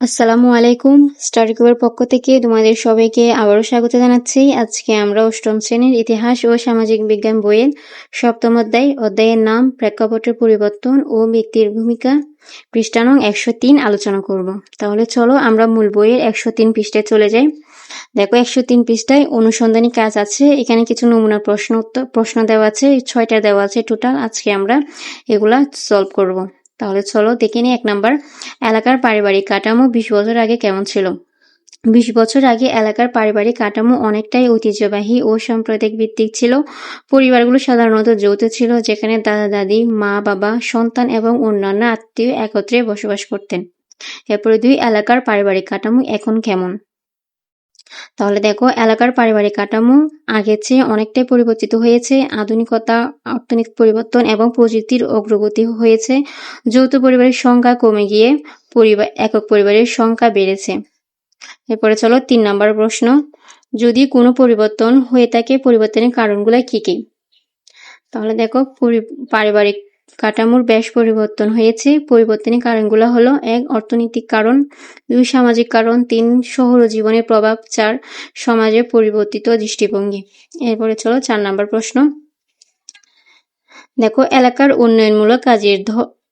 আসসালামু আলাইকুম। স্টাডি গ্রুপের পক্ষ থেকে তোমাদের সবাইকে আবারও স্বাগত জানাচ্ছি। আজকে আমরা অষ্টম শ্রেণির ইতিহাস ও সামাজিক বিজ্ঞান বইয়ের সপ্তম অধ্যায়, অধ্যায়ের নাম, প্রেক্ষাপটের পরিবর্তন ও ব্যক্তির ভূমিকা পৃষ্ঠানং একশো তিন আলোচনা করব। তাহলে চলো আমরা মূল বইয়ের একশো তিন পৃষ্ঠায় চলে যাই। দেখো, একশো তিন পৃষ্ঠায় অনুসন্ধানী কাজ আছে। এখানে কিছু নমুনা প্রশ্ন উত্তর, প্রশ্ন দেওয়া আছে, ছয়টা দেওয়া আছে টোটাল। আজকে আমরা এগুলা সলভ করব। তাহলে চলো দেখে নিই এক নাম্বার। এলাকার পারিবারিক কাঠামো বিশ বছর আগে কেমন ছিল? বিশ বছর আগে এলাকার পারিবারিক কাঠামো অনেকটাই ঐতিহ্যবাহী ও সাম্প্রদায়িক ভিত্তিক ছিল। পরিবারগুলো সাধারণত যৌথ ছিল, যেখানে দাদা দাদি মা, বাবা, সন্তান এবং অন্যান্য আত্মীয় একত্রে বসবাস করতেন। এরপরে দুই, এলাকার পারিবারিক কাঠামো এখন কেমন? তাহলে দেখো, এলাকার পারিবারিক কাঠামো আগের চেয়ে অনেকটাই পরিবর্তিত হয়েছে, আধুনিকতা, অর্থনৈতিক পরিবর্তন এবং প্রযুক্তির অগ্রগতি হয়েছে। যৌথ পরিবারের সংখ্যা কমে গিয়ে পরিবার, একক পরিবারের সংখ্যা বেড়েছে। এরপরে চলো তিন নম্বর প্রশ্ন। যদি কোনো পরিবর্তন হয়ে থাকে, পরিবর্তনের কারণগুলো কি কি? তাহলে দেখো পারিবারিক কাঠামোর বেশ পরিবর্তন হয়েছে। পরিবর্তনের কারণগুলো হলো, এক, অর্থনৈতিক কারণ, দুই, সামাজিক কারণ, তিন, শহর জীবনের প্রভাব, চার, সমাজে পরিবর্তিত দৃষ্টিভঙ্গি। এরপরে চলো চার নাম্বার প্রশ্ন। দেখো, এলাকার উন্নয়নমূলক কাজের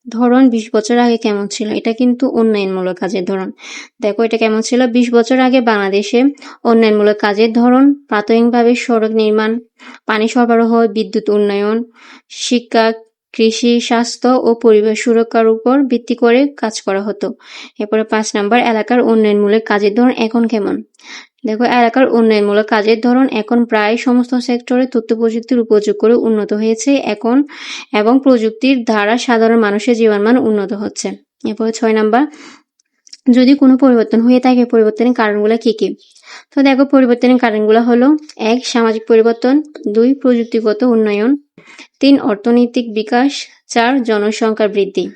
ধরন বিশ বছর আগে কেমন ছিল? এটা কিন্তু উন্নয়নমূলক কাজের ধরন। দেখো, এটা কেমন ছিল? বিশ বছর আগে বাংলাদেশে উন্নয়নমূলক কাজের ধরন প্রাথমিকভাবে সড়ক নির্মাণ, পানি সরবরাহ, বিদ্যুৎ উন্নয়ন, শিক্ষা কৃষি, স্বাস্থ্য ও পরিবেশ সুরক্ষার উপর ভিত্তি করে কাজ করা হতো। এরপরে পাঁচ নাম্বার, এলাকার উন্নয়নমূলক কাজের ধরন এখন কেমন? দেখো, এলাকার উন্নয়নমূলক কাজের ধরন এখন প্রায় সমস্ত সেক্টরে তথ্য প্রযুক্তির উপযোগ করে উন্নত হয়েছে এখন এবং প্রযুক্তির দ্বারা সাধারণ মানুষের জীবনমান উন্নত হচ্ছে। এরপরে ছয় নাম্বার, যদি কোনো পরিবর্তন হয়ে থাকে, পরিবর্তনের কারণগুলো কি কি? তো দেখো, পরিবর্তনের কারণগুলো হলো, এক, সামাজিক পরিবর্তন, দুই, প্রযুক্তিগত উন্নয়ন তিন অর্থনৈতিক বিকাশ, চার জনসংখ্যার বৃদ্ধি।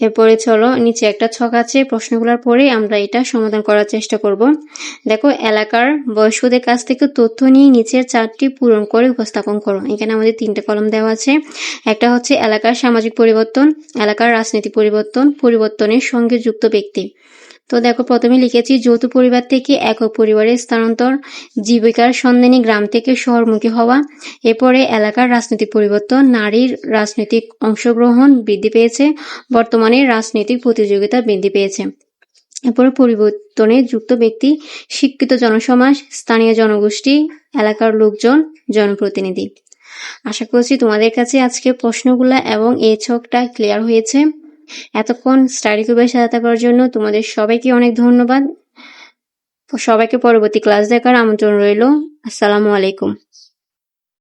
এরপরে চলো, নিচে একটা ছক আছে, প্রশ্নগুলোর পরে আমরা এটা সমাধান করার চেষ্টা করব। দেখো, এলাকার বয়স্কদের কাছ থেকে তথ্য নিয়ে নিচের চারটি পূরণ করে উপস্থাপন করো। এখানে আমাদের তিনটে কলম দেওয়া আছে। একটা হচ্ছে এলাকার সামাজিক পরিবর্তন, এলাকার রাজনৈতিক পরিবর্তন, পরিবর্তনের সঙ্গে যুক্ত ব্যক্তি। তো দেখো, প্রথমে লিখেছি, যৌথ পরিবার থেকে একক পরিবারের স্থানান্তর, জীবিকার সন্ধানী গ্রাম থেকে শহরমুখী হওয়া, এরপরে এলাকার রাজনৈতিক পরিবর্তন, নারীর রাজনৈতিক অংশগ্রহণ বৃদ্ধি পেয়েছে, বর্তমানে রাজনৈতিক প্রতিযোগিতা বৃদ্ধি পেয়েছে। এরপরে পরিবর্তনে যুক্ত ব্যক্তি, শিক্ষিত জনসমাজ, স্থানীয় জনগোষ্ঠী, এলাকার লোকজন, জনপ্রতিনিধি। আশা করছি তোমাদের কাছে আজকে প্রশ্নগুলো এবং এই ছকটা ক্লিয়ার হয়েছে। এতক্ষণ স্টাডি ক্লুবের সাথে থাকার জন্য তোমাদের সবাইকে অনেক ধন্যবাদ। সবাইকে পরবর্তী ক্লাস দেখার আমন্ত্রণ রইল। আসসালামু আলাইকুম।